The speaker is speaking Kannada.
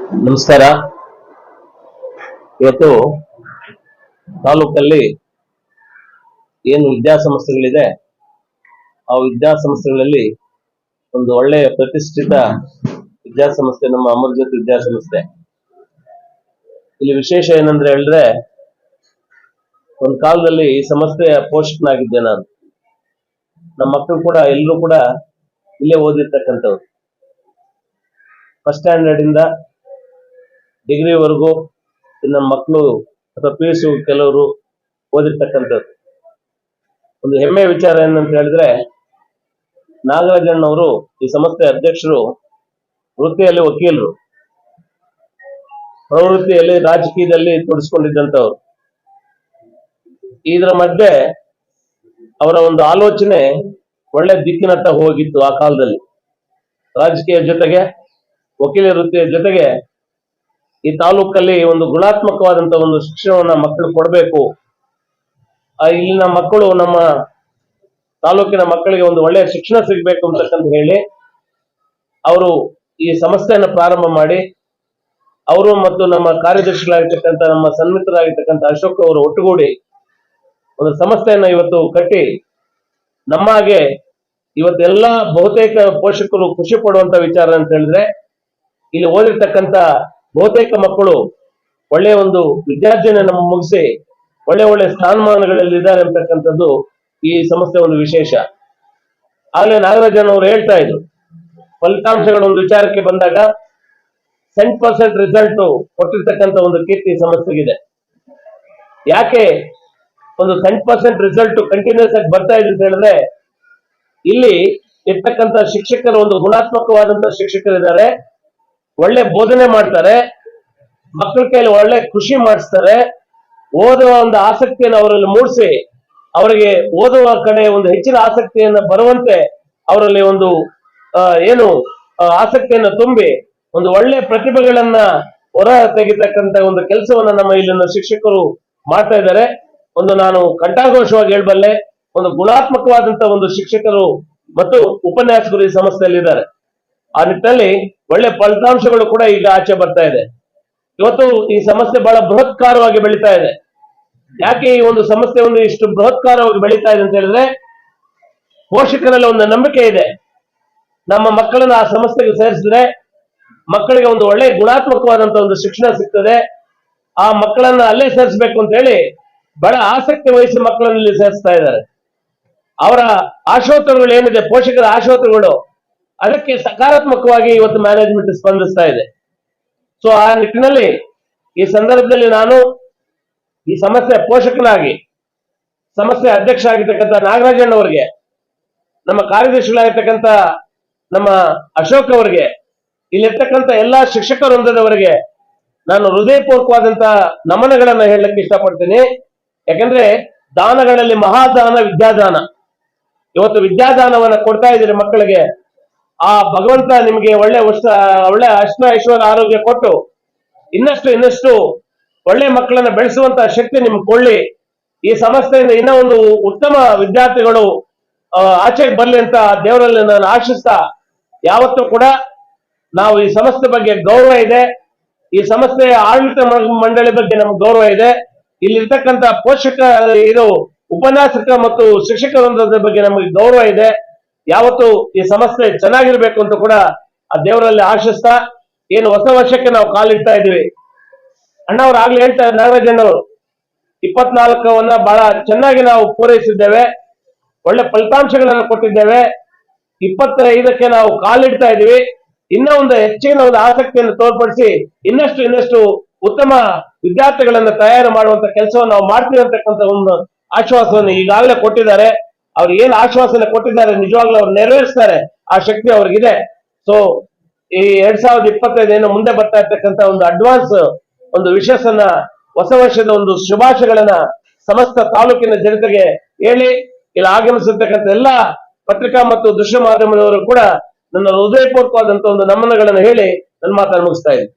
ನಮಸ್ಕಾರ. ಇವತ್ತು ತಾಲೂಕಲ್ಲಿ ಏನು ವಿದ್ಯಾಸಂಸ್ಥೆಗಳಿದೆ ಆ ವಿದ್ಯಾಸಂಸ್ಥೆಗಳಲ್ಲಿ ಒಂದು ಒಳ್ಳೆಯ ಪ್ರತಿಷ್ಠಿತ ವಿದ್ಯಾಸಂಸ್ಥೆ ನಮ್ಮ ಅಮರ್ಜ್ಯೋತಿ ವಿದ್ಯಾಸಂಸ್ಥೆ ಇಲ್ಲಿ ವಿಶೇಷ ಏನಂದ್ರೆ ಹೇಳಿದ್ರೆ, ಒಂದು ಕಾಲದಲ್ಲಿ ಈ ಸಂಸ್ಥೆಯ ಪೋಷಕನಾಗಿದ್ದೆ ನಾನು. ನಮ್ಮ ಮಕ್ಕಳು ಕೂಡ, ಎಲ್ಲರೂ ಕೂಡ ಇಲ್ಲೇ ಓದಿರ್ತಕ್ಕಂಥವ್ರು. ಫಸ್ಟ್ ಸ್ಟ್ಯಾಂಡರ್ಡ್ ಇಂದ ಡಿಗ್ರಿವರೆಗೂ ಇನ್ನ ಮಕ್ಕಳು ಅಥವಾ ಪಿ ಯು ಕೆಲವರು ಓದಿರ್ತಕ್ಕಂಥದ್ದು. ಒಂದು ಹೆಮ್ಮೆಯ ವಿಚಾರ ಏನಂತ ಹೇಳಿದ್ರೆ, ನಾಗರಾಜಣ್ಣವರು, ಈ ಸಂಸ್ಥೆ ಅಧ್ಯಕ್ಷರು, ವೃತ್ತಿಯಲ್ಲಿ ವಕೀಲರು. ಪ್ರವೃತ್ತಿಯಲ್ಲಿ ರಾಜಕೀಯದಲ್ಲಿ ತೊಡಸ್ಕೊಂಡಿದ್ದಂಥವ್ರು. ಇದರ ಮಧ್ಯೆ ಅವರ ಒಂದು ಆಲೋಚನೆ ಒಳ್ಳೆ ದಿಕ್ಕಿನತ್ತ ಹೋಗಿತ್ತು ಆ ಕಾಲದಲ್ಲಿ. ರಾಜಕೀಯ ಜೊತೆಗೆ, ವಕೀಲ ವೃತ್ತಿಯ ಜೊತೆಗೆ ಈ ತಾಲೂಕಲ್ಲಿ ಒಂದು ಗುಣಾತ್ಮಕವಾದಂತ ಒಂದು ಶಿಕ್ಷಣವನ್ನ ಮಕ್ಕಳು ಕೊಡಬೇಕು. ಇಲ್ಲಿನ ಮಕ್ಕಳು ನಮ್ಮ ತಾಲೂಕಿನ ಮಕ್ಕಳಿಗೆ ಒಂದು ಒಳ್ಳೆಯ ಶಿಕ್ಷಣ ಸಿಗಬೇಕು ಅಂತಕ್ಕಂತ ಹೇಳಿ ಅವರು ಈ ಸಂಸ್ಥೆಯನ್ನು ಪ್ರಾರಂಭ ಮಾಡಿ ಅವರು ಮತ್ತು ನಮ್ಮ ಕಾರ್ಯದರ್ಶಿಗಳಾಗಿರ್ತಕ್ಕಂಥ, ನಮ್ಮ ಸನ್ಮಿತರಾಗಿರ್ತಕ್ಕಂಥ ಅಶೋಕ್ ಅವರು ಒಟ್ಟುಗೂಡಿ ಒಂದು ಸಂಸ್ಥೆಯನ್ನ ಇವತ್ತು ಕಟ್ಟಿ ನಮ್ಮ ಹಾಗೆ ಇವತ್ತೆಲ್ಲ ಬಹುತೇಕ ಪೋಷಕರು ಖುಷಿ ಪಡುವಂತ ವಿಚಾರ ಅಂತ ಹೇಳಿದ್ರೆ ಇಲ್ಲಿ ಓದಿರ್ತಕ್ಕಂಥ ಬಹುತೇಕ ಮಕ್ಕಳು ಒಳ್ಳೆಯ ಒಂದು ವಿದ್ಯಾರ್ಜನೆಯನ್ನು ಮುಗಿಸಿ ಒಳ್ಳೆ ಒಳ್ಳೆ ಸ್ಥಾನಮಾನಗಳಲ್ಲಿ ಇದ್ದಾರೆ ಅಂತಕ್ಕಂಥದ್ದು ಈ ಸಂಸ್ಥೆ ಒಂದು ವಿಶೇಷ. ಆಗಲೇ ನಾಗರಾಜನ್ ಅವರು ಹೇಳ್ತಾ ಇದ್ರು. ಫಲಿತಾಂಶಗಳ ಒಂದು ವಿಚಾರಕ್ಕೆ ಬಂದಾಗ ಸೆಂಟ್ ಪರ್ಸೆಂಟ್ ರಿಸಲ್ಟ್ ಕೊಟ್ಟಿರ್ತಕ್ಕಂಥ ಒಂದು ಕೀರ್ತಿ ಸಮಸ್ಯೆಗಿದೆ ಯಾಕೆ ಒಂದು ಸೆಂಟ್ ಪರ್ಸೆಂಟ್ ರಿಸಲ್ಟ್ ಕಂಟಿನ್ಯೂಸ್ ಆಗಿ ಬರ್ತಾ ಇದೆ ಅಂತ ಹೇಳಿದ್ರೆ ಇಲ್ಲಿ ಇರ್ತಕ್ಕಂಥ ಶಿಕ್ಷಕರು ಒಂದು ಗುಣಾತ್ಮಕವಾದಂತಹ ಶಿಕ್ಷಕರಿದ್ದಾರೆ. ಒಳ್ಳೆ ಬೋಧನೆ ಮಾಡ್ತಾರೆ ಮಕ್ಕಳ ಕೈಯಲ್ಲಿ ಒಳ್ಳೆ ಖುಷಿ ಮಾಡಿಸ್ತಾರೆ, ಓದುವ ಒಂದು ಆಸಕ್ತಿಯನ್ನು ಅವರಲ್ಲಿ ಮೂಡಿಸಿ, ಅವರಿಗೆ ಓದುವ ಕಡೆ ಒಂದು ಹೆಚ್ಚಿನ ಆಸಕ್ತಿಯನ್ನ ಬರುವಂತೆ ಅವರಲ್ಲಿ ಒಂದು ಏನು ಆಸಕ್ತಿಯನ್ನು ತುಂಬಿ, ಒಂದು ಒಳ್ಳೆ ಪ್ರತಿಭೆಗಳನ್ನ ಹೊರ ತೆಗಿತಕ್ಕಂತ ಒಂದು ಕೆಲಸವನ್ನ ನಮ್ಮ ಇಲ್ಲಿನ ಶಿಕ್ಷಕರು ಮಾಡ್ತಾ ಇದ್ದಾರೆ. ಒಂದು ನಾನು ಕಂಠಾಘೋಷವಾಗಿ ಹೇಳ್ಬಲ್ಲೆ, ಒಂದು ಗುಣಾತ್ಮಕವಾದಂತ ಒಂದು ಶಿಕ್ಷಕರು ಮತ್ತು ಉಪನ್ಯಾಸಕರು ಈ ಸಂಸ್ಥೆಯಲ್ಲಿ ಇದ್ದಾರೆ ಆ ನಿಟ್ಟಿನಲ್ಲಿ ಒಳ್ಳೆ ಫಲಿತಾಂಶಗಳು ಕೂಡ ಈಗ ಆಚೆ ಬರ್ತಾ ಇದೆ. ಇವತ್ತು ಈ ಸಮಸ್ಯೆ ಬಹಳ ಬೃಹತ್ಕಾರವಾಗಿ ಬೆಳೀತಾ ಇದೆ. ಯಾಕೆ ಈ ಒಂದು ಸಮಸ್ಯೆ ಒಂದು ಇಷ್ಟು ಬೃಹತ್ಕಾರವಾಗಿ ಬೆಳೀತಾ ಇದೆ ಅಂತ ಹೇಳಿದ್ರೆ, ಪೋಷಕರಲ್ಲಿ ಒಂದು ನಂಬಿಕೆ ಇದೆ. ನಮ್ಮ ಮಕ್ಕಳನ್ನ ಆ ಸಮಸ್ಯೆಗೆ ಸೇರಿಸಿದ್ರೆ ಮಕ್ಕಳಿಗೆ ಒಂದು ಒಳ್ಳೆ ಗುಣಾತ್ಮಕವಾದಂತ ಒಂದು ಶಿಕ್ಷಣ ಸಿಗ್ತದೆ. ಆ ಮಕ್ಕಳನ್ನ ಅಲ್ಲೇ ಸೇರಿಸಬೇಕು ಅಂತ ಹೇಳಿ ಬಹಳ ಆಸಕ್ತಿ ವಹಿಸಿ ಮಕ್ಕಳನ್ನ ಇಲ್ಲಿ ಸೇರಿಸ್ತಾ ಇದ್ದಾರೆ. ಅವರ ಆಶೋತ್ತರಗಳು ಏನಿದೆ, ಪೋಷಕರ ಆಶೋತ್ತರಗಳು ಅದಕ್ಕೆ ಸಕಾರಾತ್ಮಕವಾಗಿ ಇವತ್ತು ಮ್ಯಾನೇಜ್ಮೆಂಟ್ ಸ್ಪಂದಿಸ್ತಾ ಇದೆ. ಸೊ ಆ ನಿಟ್ಟಿನಲ್ಲಿ ಈ ಸಂದರ್ಭದಲ್ಲಿ ನಾನು ಈ ಸಮಸ್ಯೆ ಪೋಷಕನಾಗಿ, ಸಮಸ್ಯೆ ಅಧ್ಯಕ್ಷ ಆಗಿರ್ತಕ್ಕಂಥ ನಾಗರಾಜಣ್ಣ ಅವರಿಗೆ ನಮ್ಮ ಕಾರ್ಯದರ್ಶಿಗಳಾಗಿರ್ತಕ್ಕಂಥ ನಮ್ಮ ಅಶೋಕ್ ಅವರಿಗೆ, ಇಲ್ಲಿರ್ತಕ್ಕಂಥ ಎಲ್ಲಾ ಶಿಕ್ಷಕ ವೃಂದದವರಿಗೆ ನಾನು ಹೃದಯಪೂರ್ವಕವಾದಂತ ನಮನಗಳನ್ನ ಹೇಳಲಿಕ್ಕೆ ಇಷ್ಟಪಡ್ತೀನಿ. ಯಾಕಂದ್ರೆ ದಾನಗಳಲ್ಲಿ ಮಹಾದಾನ ವಿದ್ಯಾದಾನ. ಇವತ್ತು ವಿದ್ಯಾದಾನವನ್ನ ಕೊಡ್ತಾ ಇದ್ದೀರಿ ಮಕ್ಕಳಿಗೆ. ಆ ಭಗವಂತ ನಿಮಗೆ ಒಳ್ಳೆ ಒಳ್ಳೆ ಅಷ್ಟ ಐಶ್ವರ್ಯ ಆರೋಗ್ಯ ಕೊಟ್ಟು ಇನ್ನಷ್ಟು ಇನ್ನಷ್ಟು ಒಳ್ಳೆ ಮಕ್ಕಳನ್ನ ಬೆಳೆಸುವಂತ ಶಕ್ತಿ ನಿಮ್ಗೆ ಕೊಳ್ಳಿ ಈ ಸಂಸ್ಥೆಯಿಂದ ಇನ್ನೂ ಒಂದು ಉತ್ತಮ ವಿದ್ಯಾರ್ಥಿಗಳು ಆಚೆಗೆ ಬರಲಿ ಅಂತ ದೇವರಲ್ಲಿ ನಾನು ಆಶಿಸ್ತಾ, ಯಾವತ್ತೂ ಕೂಡ ನಾವು ಈ ಸಂಸ್ಥೆ ಬಗ್ಗೆ ಗೌರವ ಇದೆ. ಈ ಸಂಸ್ಥೆಯ ಆಡಳಿತ ಮಂಡಳಿ ಬಗ್ಗೆ ನಮ್ಗೆ ಗೌರವ ಇದೆ. ಇಲ್ಲಿರ್ತಕ್ಕಂಥ ಪೋಷಕ ಇದು ಉಪನ್ಯಾಸಕ ಮತ್ತು ಶಿಕ್ಷಕ ಬಗ್ಗೆ ನಮಗೆ ಗೌರವ ಇದೆ. ಯಾವತ್ತು ಈ ಸಮಸ್ಯೆ ಚೆನ್ನಾಗಿರ್ಬೇಕು ಅಂತ ಕೂಡ ಆ ದೇವರಲ್ಲಿ ಆಶಿಸ್ತಾ ಏನು ಹೊಸ ವರ್ಷಕ್ಕೆ ನಾವು ಕಾಲಿಡ್ತಾ ಇದೀವಿ ಅಣ್ಣವ್ರು ಆಗ್ಲೇ ಹೇಳ್ತಾರೆ ನಾಗರಾಜಣ್ಣವರು ಇಪ್ಪತ್ನಾಲ್ಕವನ್ನ ಬಹಳ ಚೆನ್ನಾಗಿ ನಾವು ಪೂರೈಸಿದ್ದೇವೆ, ಒಳ್ಳೆ ಫಲಿತಾಂಶಗಳನ್ನು ಕೊಟ್ಟಿದ್ದೇವೆ ಇಪ್ಪತ್ತೈದಕ್ಕೆ ನಾವು ಕಾಲಿಡ್ತಾ ಇದೀವಿ ಇನ್ನೂ ಒಂದು ಹೆಚ್ಚಿನ ಒಂದು ಆಸಕ್ತಿಯನ್ನು ತೋರ್ಪಡಿಸಿ ಇನ್ನಷ್ಟು ಇನ್ನಷ್ಟು ಉತ್ತಮ ವಿದ್ಯಾರ್ಥಿಗಳನ್ನ ತಯಾರು ಮಾಡುವಂತ ಕೆಲಸವನ್ನು ನಾವು ಮಾಡ್ತೀವಿ ಅಂತಕ್ಕಂಥ ಒಂದು ಆಶ್ವಾಸವನ್ನು ಈಗಾಗಲೇ ಕೊಟ್ಟಿದ್ದಾರೆ. ಅವ್ರು ಏನ್ ಆಶ್ವಾಸನೆ ಕೊಟ್ಟಿದ್ದಾರೆ ನಿಜವಾಗ್ಲೂ ಅವ್ರು ನೆರವೇರಿಸ್ತಾರೆ, ಆ ಶಕ್ತಿ ಅವ್ರಿಗಿದೆ. ಸೊ ಈ ಎರಡ್ ಸಾವಿರದ ಇಪ್ಪತ್ತೈದು ಏನು ಮುಂದೆ ಬರ್ತಾ ಇರ್ತಕ್ಕಂತ ಒಂದು ಅಡ್ವಾನ್ಸ್ ಒಂದು ವಿಶೇಷನ, ಹೊಸ ವರ್ಷದ ಒಂದು ಶುಭಾಶಯಗಳನ್ನ ಸಮಸ್ತ ತಾಲೂಕಿನ ಜನತೆಗೆ ಹೇಳಿ, ಇಲ್ಲಿ ಆಗಮಿಸಿರ್ತಕ್ಕಂಥ ಎಲ್ಲ ಪತ್ರಿಕಾ ಮತ್ತು ದೃಶ್ಯ ಮಾಧ್ಯಮದವರು ಕೂಡ ನನ್ನ ಹೃದಯಪೂರ್ವಕವಾದಂತಹ ಒಂದು ನಮನಗಳನ್ನು ಹೇಳಿ ನನ್ನ ಮಾತನ್ನು ಮುಗಿಸ್ತಾ ಇದ್ದೀನಿ.